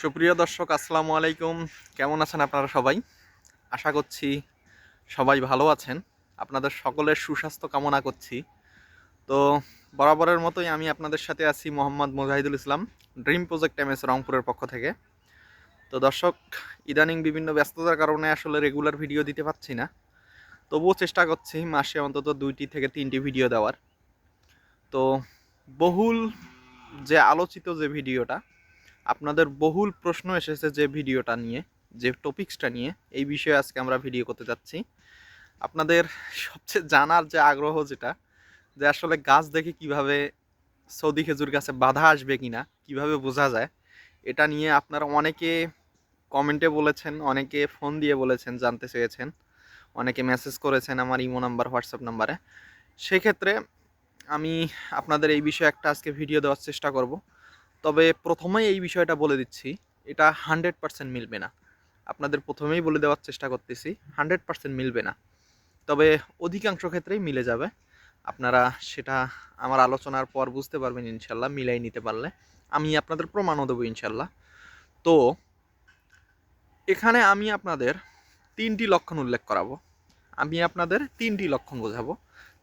সুপ্রিয় দর্শক, আসসালামু আলাইকুম। কেমন আছেন আপনারা সবাই? আশা করছি সবাই ভালো আছেন। আপনাদের সকলের সুস্বাস্থ্য কামনা করছি। তো বরাবরের মতোই আমি আপনাদের সাথে আছি Mohammad Mujahidul Islam, dream project M S রংপুরের পক্ষ থেকে। তো দর্শক, ইদানিং বিভিন্ন ব্যস্ততার কারণে আসলে রেগুলার ভিডিও দিতে পারছি না। তবুও চেষ্টা করছি মাসে অন্তত দুইটি থেকে তিনটি ভিডিও দেওয়ার। তো বহুল যে আলোচিত যে ভিডিওটা আপনাদের বহুল প্রশ্ন এসেছে যে ভিডিওটা নিয়ে, যে টপিক্সটা নিয়ে। এই বিষয়ে আজকে আমরা ভিডিও করতে যাচ্ছি। আপনাদের সবচেয়ে জানার যে আগ্রহ যেটা, যে আসলে গাছ দেখে কীভাবে সৌদি খেজুর গাছে বাধা আসবে কিনা, কীভাবে বোঝা যায়, এটা নিয়ে আপনারা অনেকে কমেন্টে বলেছেন, অনেকে ফোন দিয়ে বলেছেন, জানতে চেয়েছেন। অনেকে মেসেজ করেছেন আমার ইমো নাম্বার, হোয়াটসঅ্যাপ নাম্বারে। সেক্ষেত্রে আমি আপনাদের এই বিষয়ে একটা আজকে ভিডিও দেওয়ার চেষ্টা করব। তবে প্রথমেই এই বিষয়টা বলে দিচ্ছি, এটা হান্ড্রেড পার্সেন্ট মিলবে না। আপনাদের প্রথমেই বলে দেওয়ার চেষ্টা করতেছি, হান্ড্রেড পার্সেন্ট মিলবে না। তবে অধিকাংশ ক্ষেত্রেই মিলে যাবে। আপনারা সেটা আমার আলোচনার পর বুঝতে পারবেন ইনশাল্লাহ, মিলাই নিতে পারলে। আমি আপনাদের প্রমাণও দেবো ইনশাল্লাহ। তো, এখানে আমি আপনাদের তিনটি লক্ষণ উল্লেখ করাবো। আমি আপনাদের তিনটি লক্ষণ বোঝাবো,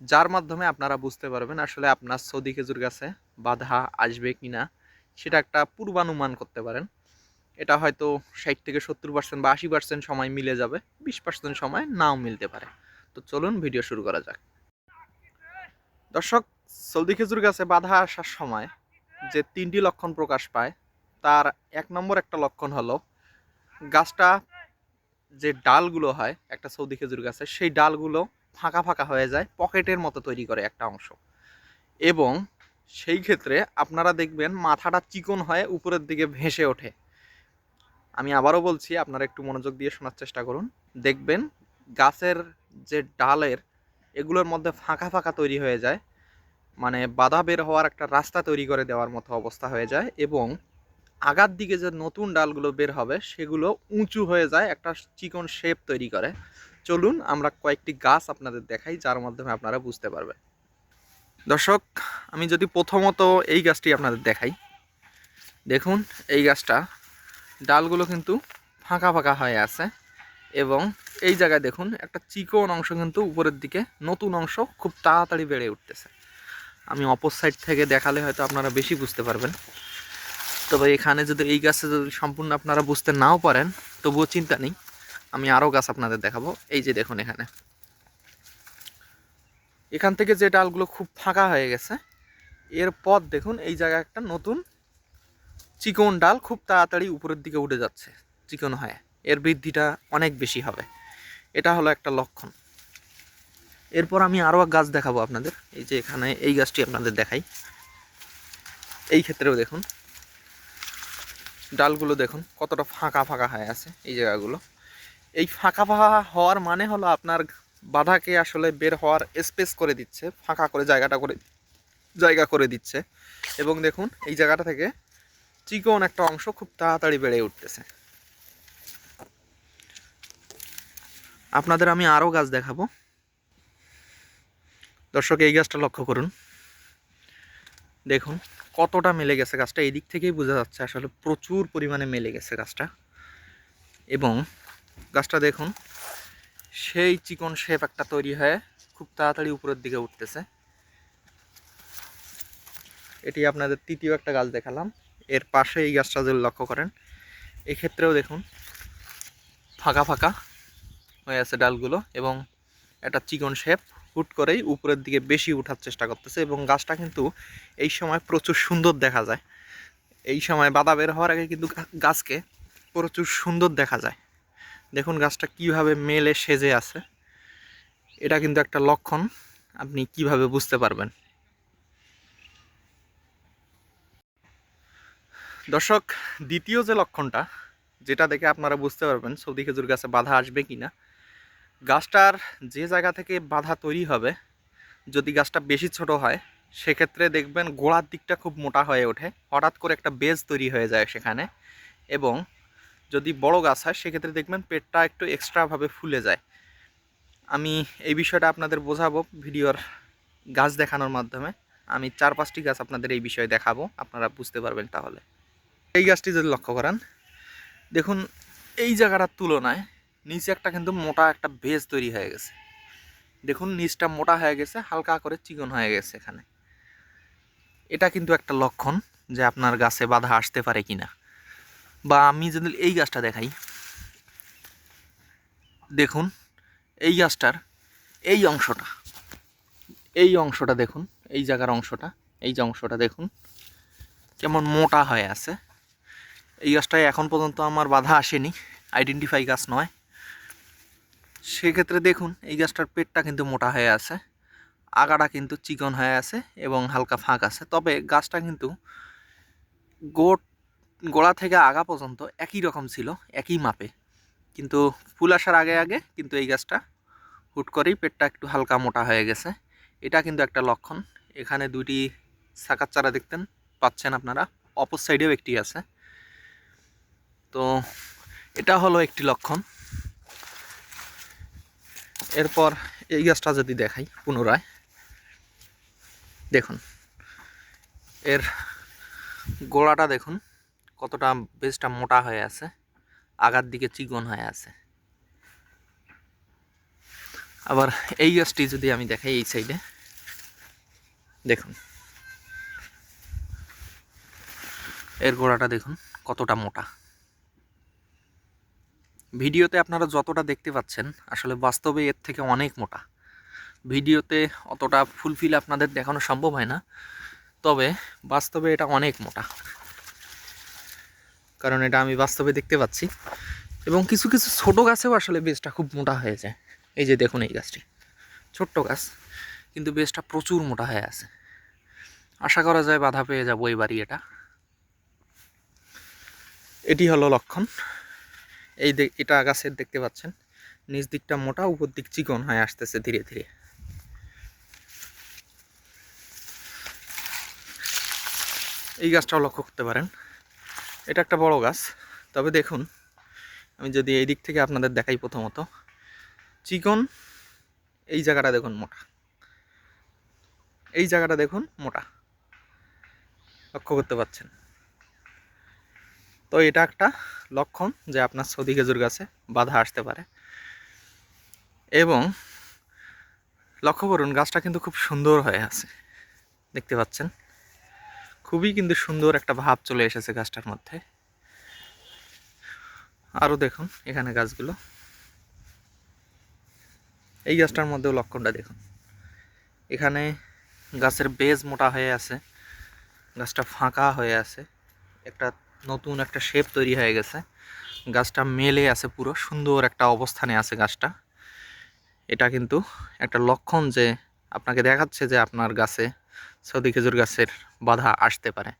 যার মাধ্যমে আপনারা বুঝতে পারবেন আসলে আপনার সৌদি খেজুর গাছে বাধা আসবে কি না সেটা একটা পূর্বানুমান করতে পারেন। এটা হয়তো ষাট থেকে সত্তর পার্সেন্ট বা আশি পার্সেন্ট সময় মিলে যাবে, বিশ পার্সেন্ট সময় নাও মিলতে পারে। তো চলুন ভিডিও শুরু করা যাক। দর্শক সৌদি খেজুর গাছে বাধা আসার সময় যে তিনটি লক্ষণ প্রকাশ পায়, তার এক নম্বর একটা লক্ষণ হলো, গাছটা যে ডালগুলো হয়, একটা সৌদি খেজুর গাছে, সেই ডালগুলো ফাঁকা ফাঁকা হয়ে যায়, পকেটের মতো তৈরি করে একটা অংশ। এবং সেই ক্ষেত্রে আপনারা দেখবেন মাথাটা চিকন হয়ে উপরের দিকে ভেসে ওঠে। আমি আবারও বলছি, আপনারা একটু মনোযোগ দিয়ে শোনার চেষ্টা করুন। দেখবেন গাছের যে ডালের, এগুলোর মধ্যে ফাঁকা ফাঁকা তৈরি হয়ে যায়। মানে বাধা বের হওয়ার একটা রাস্তা তৈরি করে দেওয়ার মতো অবস্থা হয়ে যায় এবং আগার দিকে যে নতুন ডালগুলো বের হবে, সেগুলো উঁচু হয়ে যায়, একটা চিকন শেপ তৈরি করে। চলুন আমরা কয়েকটি গাছ আপনাদের দেখাই, যার মাধ্যমে আপনারা বুঝতে পারবেন। দর্শক, আমি যদি প্রথমত এই গাছটি আপনাদের দেখাই। দেখুন, এই গাছটা, ডালগুলো কিন্তু ফাঁকা ফাঁকা হয়ে আছে এবং এই জায়গায় দেখুন, একটা চিকন অংশ কিন্তু উপরের দিকে নতুন অংশ খুব তাড়াতাড়ি বেড়ে উঠতেছে। আমি অপর সাইড থেকে দেখালে হয়তো আপনারা বেশি বুঝতে পারবেন। তবে এখানে যদি এই গাছে যদি সম্পূর্ণ আপনারা বুঝতে নাও পারেন, তবুও চিন্তা নেই, আমি আরও গাছ আপনাদের দেখাবো। এই যে দেখুন এখানে। এখান থেকে যে ডালগুলো খুব ফাঁকা হয়ে গেছে এরপর দেখুন, এই জায়গায় একটা নতুন চিকন ডাল খুব তাড়াতাড়ি উপরের দিকে উঠে যাচ্ছে, চিকন হয়ে। এর বৃদ্ধিটা অনেক বেশি হবে। এটা হলো একটা লক্ষণ। এরপর আমি আরও এক গাছ দেখাবো আপনাদের। এই যে এখানে এই গাছটি আপনাদের দেখাই। এই ক্ষেত্রেও দেখুন, ডালগুলো দেখুন, কতটা ফাঁকা ফাঁকা হয়ে আছে এই জায়গাগুলো। এই ফাঁকা ফাঁকা হওয়ার মানে হলো আপনার বাধাকে আসলে বের হওয়ার স্পেস করে দিচ্ছে, ফাঁকা করে জায়গাটা করে, জায়গা করে দিচ্ছে। এবং দেখুন, এই জায়গাটা থেকে চিকন একটা অংশ খুব তাড়াতাড়ি বেড়ে উঠতেছে। আপনাদের আমি আরও গাছ দেখাবো। দর্শক, এই গাছটা লক্ষ্য করুন। দেখুন, কতটা মেলে গেছে গাছটা। এই দিক থেকেই বোঝা যাচ্ছে আসলে প্রচুর পরিমাণে মেলে গেছে গাছটা। এবং গাছটা দেখুন সেই চিকন শেপ একটা তৈরি হয়ে খুব তাড়াতাড়ি উপরের দিকে উঠতেছে। এটি আপনাদের তৃতীয় একটা গাছ দেখালাম। এর পাশে এই গাছটা যদি লক্ষ্য করেন, এক্ষেত্রেও দেখুন ফাঁকা ফাঁকা হয়ে আছে ডালগুলো এবং একটা চিকন শেপ হুট করেই উপরের দিকে বেশি উঠার চেষ্টা করতেছে এবং গাছটা কিন্তু এই সময় প্রচুর সুন্দর দেখা যায়। এই সময় বাদা বের হওয়ার আগে কিন্তু গাছকে প্রচুর সুন্দর দেখা যায়। দেখুন গাছটা কীভাবে মেলে, সেজে আছে। এটা কিন্তু একটা লক্ষণ, আপনি কীভাবে বুঝতে পারবেন? দর্শক, দ্বিতীয় যে লক্ষণটা, যেটা দেখে আপনারা বুঝতে পারবেন, সৌদি খেজুর গাছে বাধা আসবে কি না গাছটার যে জায়গা থেকে বাধা তৈরি হবে, যদি গাছটা বেশি ছোট হয়, সেক্ষেত্রে দেখবেন গোড়ার দিকটা খুব মোটা হয়ে ওঠে। হঠাৎ করে একটা বেজ তৈরি হয়ে যায় সেখানে এবং যদি বড় গাছ হয়, সেক্ষেত্রে দেখবেন পেটটা একটু এক্সট্রাভাবে ফুলে যায়। আমি এই বিষয়টা আপনাদের বোঝাবো ভিডিওর গাছ দেখানোর মাধ্যমে। আমি চার পাঁচটি গাছ আপনাদের এই বিষয়ে দেখাবো, আপনারা বুঝতে পারবেন তাহলে। এই গাছটি যদি লক্ষ্য করেন, দেখুন এই জায়গাটার তুলনায় নিচে একটা কিন্তু মোটা একটা বেজ তৈরি হয়ে গেছে। দেখুন নিচটা মোটা হয়ে গেছে, হালকা করে চিকন হয়ে গেছে এখানে। এটা কিন্তু একটা লক্ষণ যে আপনার গাছে বাধা আসতে পারে কিনা। বা আমি যদি এই গাছটা দেখাই, দেখুন, এই গাছটার এই অংশটা এই অংশটা দেখুন, এই জায়গার অংশটা, এই যে অংশটা দেখুন, কেমন মোটা হয়ে আছে। এই গাছটায় এখন পর্যন্ত আমার বাধা আসেনি আইডেন্টিফাই গাছ নয়। সেক্ষেত্রে দেখুন, এই গাছটার পেটটা কিন্তু মোটা হয়ে আছে, আগাটা কিন্তু চিকন হয়ে আছে এবং হালকা ফাঁক আছে। তবে গাছটা কিন্তু গোট গোড়া থেকে আগা পর্যন্ত একই রকম ছিল, একই মাপে। কিন্তু ফুল আসার আগে আগে কিন্তু এই গাছটা হুট করেই পেটটা একটু হালকা মোটা হয়ে গেছে। এটা কিন্তু একটা লক্ষণ। এখানে দুইটি শাকার চারা দেখতেন, পাচ্ছেন আপনারা। অপর সাইডেও একটি আছে। তো এটা হলো একটি লক্ষণ। এরপর এই গাছটা যদি দেখাই পুনরায়। দেখুন, এর গোড়াটা দেখুন। কতটা বেশটা মোটা হয়ে আছে, আগার দিকে চিকন হয়ে আছে। আবার এই গাছটি যদি আমি দেখাই এই সাইডে দেখুন। এর গোড়াটা দেখুন কতটা মোটা। ভিডিওতে আপনারা যতটা দেখতে পাচ্ছেন, আসলে বাস্তবে এর থেকে অনেক মোটা। ভিডিওতে অতটা ফুলফিল আপনাদের দেখানো সম্ভব হয় না, তবে বাস্তবে এটা অনেক মোটা। কারণ এটা আমি বাস্তবে দেখতে পাচ্ছি। এবং কিছু কিছু ছোট গাছেও আসলে বেজটা খুব মোটা হয়ে যায়। এই যে দেখুন এই গাছটি। ছোট্ট গাছ, কিন্তু বেজটা প্রচুর মোটা হয়ে আছে। আশা করা যায় বাধা পেয়ে যাব এবারই এটা। এটি হলো লক্ষণ। এই এটা গাছের দেখতে পাচ্ছেন। নিচ দিকটা মোটা, উপর দিক চিকন হয়ে আসতেছে ধীরে ধীরে। এই গাছটাও লক্ষ্য করতে পারেন। এটা একটা বড় গাছ। তবে দেখুন, আমি যদি এই দিক থেকে আপনাদের দেখাই প্রথমত। চিকন, এই জায়গাটা দেখুন মোটা। এই জায়গাটা দেখুন মোটা। লক্ষ্য করতে পাচ্ছেন? তো এটা একটা লক্ষণ যে আপনার সৌদি খেজুর গাছে বাধা আসতে পারে। এবং লক্ষ্য করুন, গাছটা কিন্তু খুব সুন্দর হয়ে আছে। দেখতে পাচ্ছেন? খুবই কিন্তু সুন্দর একটা ভাব চলে এসেছে গাছটার মধ্যে। আরও দেখুন এখানে গাছগুলো। এই গাছটার মধ্যেও লক্ষণটা দেখুন। এখানে গাছের বেজ মোটা হয়ে আছে, গাছটা ফাঁকা হয়ে আছে, একটা নতুন একটা শেপ তৈরি হয়ে গেছে। গাছটা মেলে আছে পুরো, সুন্দর একটা অবস্থানে আছে গাছটা। এটা কিন্তু একটা লক্ষণ যে আপনাকে দেখাচ্ছে যে আপনার গাছে সৌদি খেজুর গাছের বাধা আসতে পারে।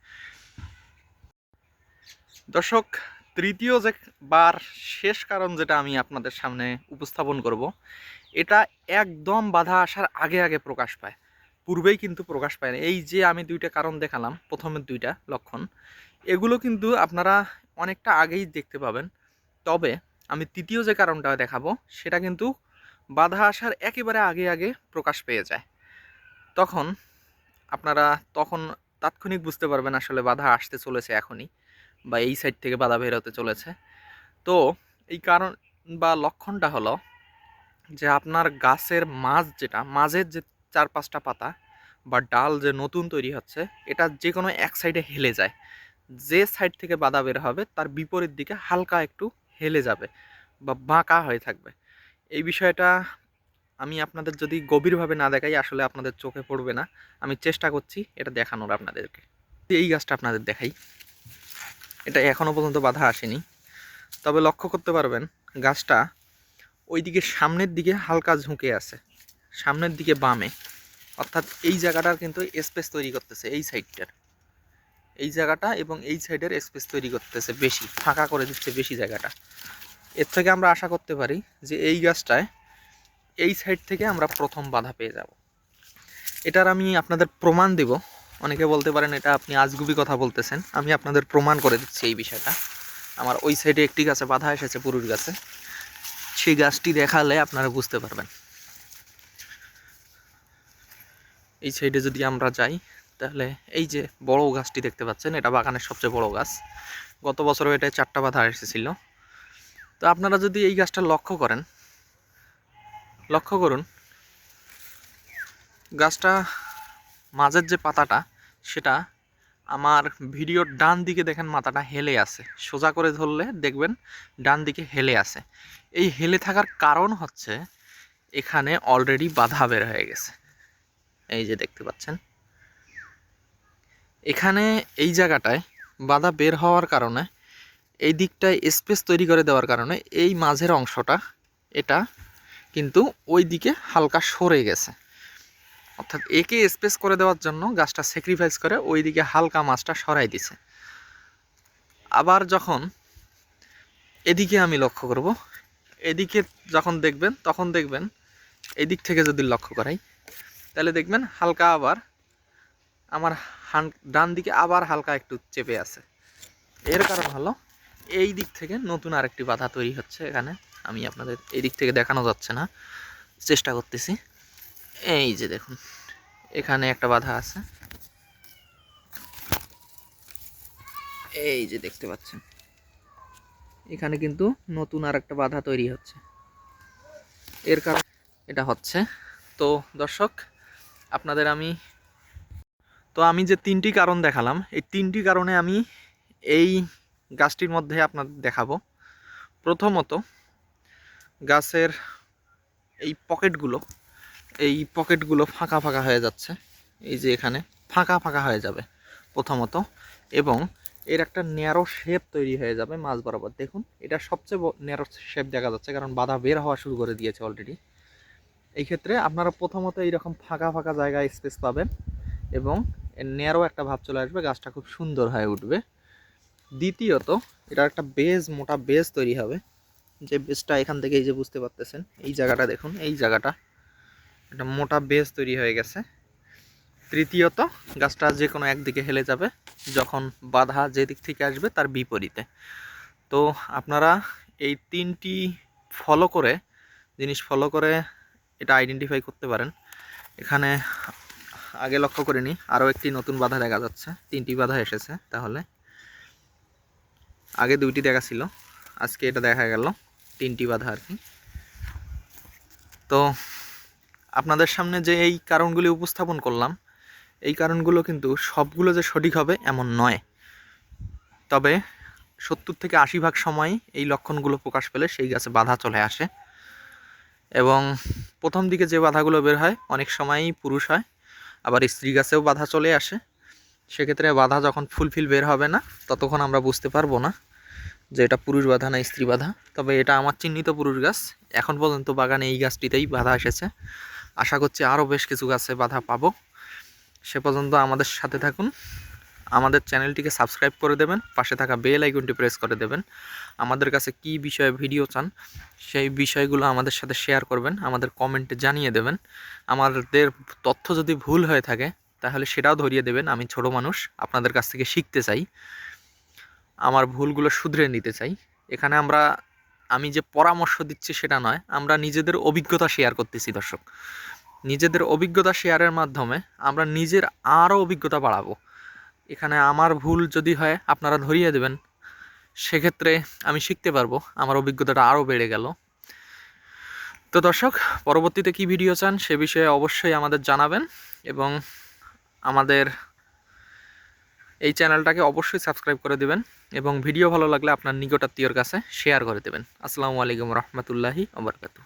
দর্শক, তৃতীয় যে বার শেষ কারণ যেটা আমি আপনাদের সামনে উপস্থাপন করব, এটা একদম বাধা আসার আগে আগে প্রকাশ পায়। পূর্বেই কিন্তু প্রকাশ পায় না। এই যে আমি দুইটা কারণ দেখালাম, প্রথমের দুইটা লক্ষণ, এগুলো কিন্তু আপনারা অনেকটা আগেই দেখতে পাবেন। তবে আমি তৃতীয় যে কারণটা দেখাবো, সেটা কিন্তু বাধা আসার একেবারে আগে আগে প্রকাশ পেয়ে যায়। তখন আপনারা তখন তাৎক্ষণিক বুঝতে পারবেন আসলে বাধা আসতে চলেছে এখনই বা এই সাইড থেকে বাধা বের হতে চলেছে। তো এই কারণ বা লক্ষণটা হলো যে আপনার গাছের মাঝ যেটা মাঝের যে চার পাঁচটা পাতা বা ডাল যে নতুন তৈরি হচ্ছে, এটা যে কোনো এক সাইডে হেলে যায়। যে সাইড থেকে বাধা বের হবে, তার বিপরীত দিকে হালকা একটু হেলে যাবে বা বাঁকা হয়ে থাকবে। এই বিষয়টা আমি আপনাদের যদি গভীরভাবে না দেখাই, আসলে আপনাদের চোখে পড়বে না। আমি চেষ্টা করছি এটা দেখানোর আপনাদেরকে। এই গাছটা আপনাদের দেখাই। এটা এখনও পর্যন্ত বাধা আসেনি। তবে লক্ষ্য করতে পারবেন, গাছটা ওইদিকে সামনের দিকে হালকা ঝুঁকে আছে। সামনের দিকে বামে। অর্থাৎ এই জায়গাটার কিন্তু স্পেস তৈরি করতেছে এই সাইডটার এই জায়গাটা এবং এই সাইডের স্পেস তৈরি করতেছে বেশি, ফাঁকা করে দিচ্ছে বেশি জায়গাটা। এর থেকে আমরা আশা করতে পারি যে এই গাছটায় এই সাইড থেকে আমরা প্রথম বাধা পেয়ে যাব। এটার আমি আপনাদের প্রমাণ দেব। অনেকে বলতে পারেন এটা আপনি আজগুবি কথা বলতেছেন। আমি আপনাদের প্রমাণ করে দিচ্ছি এই বিষয়টা। আমার ওই সাইডে একটি গাছে বাধা এসেছে পুরুষ গাছে। সেই গাছটি দেখালে আপনারা বুঝতে পারবেন। এই সাইডে যদি আমরা যাই, তাহলে এই যে বড় গাছটি দেখতে পাচ্ছেন, এটা বাগানের সবচেয়ে বড় গাছ। গত বছরও এটা চারটা বাধা এসেছিল। তো আপনারা যদি এই গাছটা লক্ষ্য করেন লক্ষ্য করুন, গাছটা মাঝের যে পাতাটা, সেটা আমার ভিডিওর ডান দিকে দেখেন মাথাটা হেলে আছে। সোজা করে ধরলে দেখবেন ডান দিকে হেলে আছে। এই হেলে থাকার কারণ হচ্ছে এখানে অলরেডি বাধা বের হয়ে গেছে। এই যে দেখতে পাচ্ছেন। এখানে এই জায়গাটায় বাধা বের হওয়ার কারণে, এই দিকটায় স্পেস তৈরি করে দেওয়ার কারণে এই মাঝের অংশটা, এটা কিন্তু ওই দিকে হালকা সরে গেছে। অর্থাৎ একে স্পেস করে দেওয়ার জন্য গাছটা স্যাক্রিফাইস করে ওই দিকে হালকা মাছটা সরাই দিছে। আবার যখন এদিকে আমি লক্ষ্য করব, এদিকে যখন দেখবেন, তখন দেখবেন এদিক থেকে যদি লক্ষ্য করাই, তাহলে দেখবেন হালকা আবার আমার হান ডান দিকে আবার হালকা একটু চেপে আছে। এর কারণ হলো এই দিক থেকে নতুন আরেকটি বাধা তৈরি হচ্ছে এখানে। আমি আপনাদের এই দিক থেকে দেখানো যাচ্ছে না। চেষ্টা করতেছি। এই যে দেখুন, এখানে একটা বাধা আছে। এই যে দেখতে পাচ্ছেন, এখানে কিন্তু নতুন আর একটা বাধা তৈরি হচ্ছে। এর কারণ এটা হচ্ছে, তো দর্শক, আপনাদের আমি, তো আমি যে তিনটি কারণ দেখালাম, এই তিনটি কারণে আমি এই গাছটির মধ্যে আপনাদের দেখাবো। প্রথমত গাছের এই পকেটগুলো এই পকেটগুলো ফাঁকা ফাঁকা হয়ে যাচ্ছে। এই যে এখানে ফাঁকা ফাঁকা হয়ে যাবে প্রথমত। এবং এর একটা ন্যারো শেপ তৈরি হয়ে যাবে মাছ বরাবর। দেখুন, এটা সবচেয়ে ন্যারো শেপ দেখা যাচ্ছে, কারণ বাধা বের হওয়া শুরু করে দিয়েছে অলরেডি এই ক্ষেত্রে আপনারা প্রথমত এইরকম ফাঁকা ফাঁকা জায়গায় স্পেস পাবেন এবং এর ন্যারো একটা ভাব চলে আসবে, গাছটা খুব সুন্দর হয়ে উঠবে। দ্বিতীয়ত, এটার একটা বেজ মোটা বেজ তৈরি হবে। যে বেজটা এখান থেকে এই যে বুঝতে পারতেছেন, এই জায়গাটা দেখুন, এই জায়গাটা। একটা মোটা বেজ তৈরি হয়ে গেছে। তৃতীয়ত, গাছটা যে কোনো একদিকে হেলে যাবে, যখন বাধা যে দিক থেকে আসবে তার বিপরীতে। তো আপনারা এই তিনটি ফলো করে, জিনিস ফলো করে এটা আইডেন্টিফাই করতে পারেন। এখানে আগে লক্ষ্য করিনি আরও একটি নতুন বাধা দেখা যাচ্ছে। তিনটি বাধা এসেছে, তাহলে। আগে দুইটি দেখা ছিল, আজকে এটা দেখা গেল। তিনটি বাধা আর কি। তো আপনাদের সামনে যে এই কারণগুলি উপস্থাপন করলাম, এই কারণগুলো কিন্তু সবগুলো যে সঠিক হবে এমন নয়। তবে সত্তর থেকে আশি ভাগ সময় এই লক্ষণগুলো প্রকাশ পেলে সেই গাছে বাধা চলে আসে। এবং প্রথম দিকে যে বাধাগুলো বের হয়, অনেক সময়ই পুরুষ হয়, আবার স্ত্রী গাছেও বাধা চলে আসে। সেক্ষেত্রে বাধা যখন ফুলফিল বের হবে না, ততক্ষণ আমরা বুঝতে পারব না। যে এটা পুরুষ বাধা না স্ত্রী বাধা। তবে এটা আমার চিহ্নিত পুরুষ গাছ। এখন পর্যন্ত বাগানে এই গাছটিতেই বাধা এসেছে। আশা করছি আরও বেশ কিছু গাছে বাধা পাবো। সে পর্যন্ত আমাদের সাথে থাকুন। আমাদের চ্যানেলটিকে সাবস্ক্রাইব করে দেবেন। পাশে থাকা বেল আইকনটি প্রেস করে দেবেন। আমাদের কাছে কি বিষয়ে ভিডিও চান, সেই বিষয়গুলো আমাদের সাথে শেয়ার করবেন। আমাদের কমেন্টে জানিয়ে দেবেন। আমাদের তথ্য যদি ভুল হয়ে থাকে, তাহলে সেটাও ধরিয়ে দেবেন। আমি ছোট মানুষ, আপনাদের কাছ থেকে শিখতে চাই। আমার ভুলগুলো শুধরে নিতে চাই। এখানে আমরা, আমি যে পরামর্শ দিচ্ছি সেটা নয়, আমরা নিজেদের অভিজ্ঞতা শেয়ার করতেছি, দর্শক। নিজেদের অভিজ্ঞতা শেয়ারের মাধ্যমে আমরা নিজের আরও অভিজ্ঞতা বাড়াবো। এখানে আমার ভুল যদি হয়, আপনারা ধরিয়ে দেবেন। সেক্ষেত্রে আমি শিখতে পারব, আমার অভিজ্ঞতাটা আরও বেড়ে গেল। তো দর্শক, পরবর্তীতে কি ভিডিও চান সে বিষয়ে অবশ্যই আমাদের জানাবেন এবং আমাদের এই চ্যানেলটাকে অবশ্যই সাবস্ক্রাইব করে দেবেন এবং ভিডিও ভালো লাগলে আপনার নিকটাত্মীয়র কাছে শেয়ার করে দেবেন। আসসালামু আলাইকুম রহমতুল্লাহি আবরকাতু